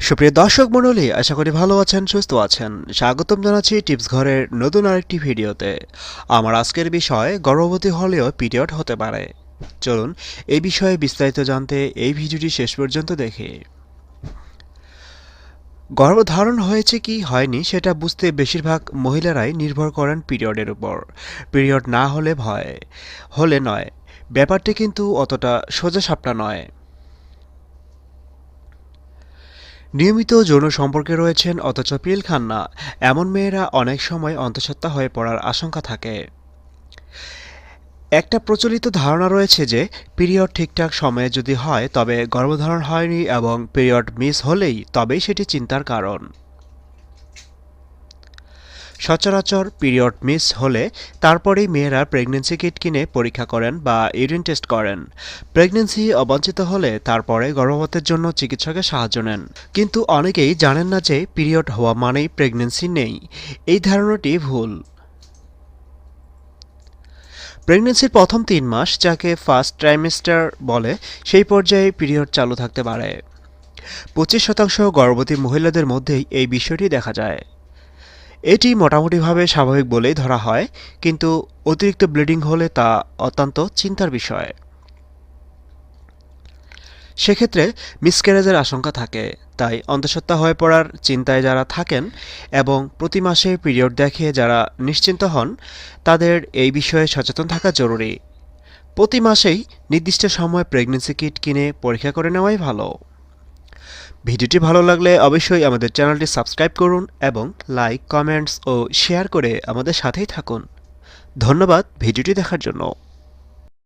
সুপ্রিয় দর্শক মণ্ডলী, আশা করি ভালো আছেন, সুস্থ আছেন। স্বাগতম জানাচ্ছি টিপস ঘরের নতুন আরেকটি ভিডিওতে। আমার আজকের বিষয়, গর্ভবতী হলেও পিরিয়ড হতে পারে। চলুন এই বিষয়ে বিস্তারিত জানতে এই ভিডিওটি শেষ পর্যন্ত দেখে। গর্ভধারণ হয়েছে কি হয়নি সেটা বুঝতে বেশিরভাগ মহিলারাই নির্ভর করেন পিরিয়ডের উপর। পিরিয়ড না হলে ভয়। হলে নয়। ব্যাপারটি কিন্তু অতটা সোজা সাপটা নয়। নিয়মিত যৌন সম্পর্কে রয়েছেন অথচ পিল খান না এমন মেয়েরা অনেক সময় অন্তঃসত্ত্বা হয়ে পড়ার আশঙ্কা থাকে। একটা প্রচলিত ধারণা রয়েছে যে, পিরিয়ড ঠিকঠাক সময়ে যদি হয় তবে গর্ভধারণ হয়নি এবং পিরিয়ড মিস হলেই তবেই সেটি চিন্তার কারণ। সচরাচর পিরিয়ড মিস হলে তারপরেই মেয়েরা প্রেগনেন্সি কিট কিনে পরীক্ষা করেন বা ইউরিন টেস্ট করেন। প্রেগনেন্সি অবাঞ্ছিত হলে তারপরে গর্ভপাতের জন্য চিকিৎসকের সাহায্য নেন। কিন্তু অনেকেই জানেন না যে পিরিয়ড হওয়া মানেই প্রেগনেন্সি নেই। এই ধারণাটি ভুল। প্রেগনেন্সির প্রথম তিন মাস যাকে ফার্স্ট ট্রাইমেস্টার বলে, সেই পর্যায়ে পিরিয়ড চালু থাকতে পারে। পঁচিশ শতাংশ গর্ভবতী মহিলাদের মধ্যেই এই বিষয়টি দেখা যায়। এটি মোটামুটিভাবে স্বাভাবিক বলেই ধরা হয়, কিন্তু অতিরিক্ত ব্লিডিং হলে তা অত্যন্ত চিন্তার বিষয়। সেক্ষেত্রে মিসক্যারেজের আশঙ্কা থাকে, তাই অন্তঃসত্ত্বা হয়ে পড়ার চিন্তায় যারা থাকেন এবং প্রতি মাসে পিরিয়ড দেখে যারা নিশ্চিন্ত হন, তাদের এই বিষয়ে সচেতন থাকা জরুরি। প্রতি মাসেই নির্দিষ্ট সময় প্রেগনেন্সি কিট কিনে পরীক্ষা করে নেওয়াই ভালো। ভিডিওটি ভালো লাগলে অবশ্যই আমাদের চ্যানেলটি সাবস্ক্রাইব করুন এবং লাইক, কমেন্টস ও শেয়ার করে আমাদের সাথেই থাকুন। ধন্যবাদ ভিডিওটি দেখার জন্য।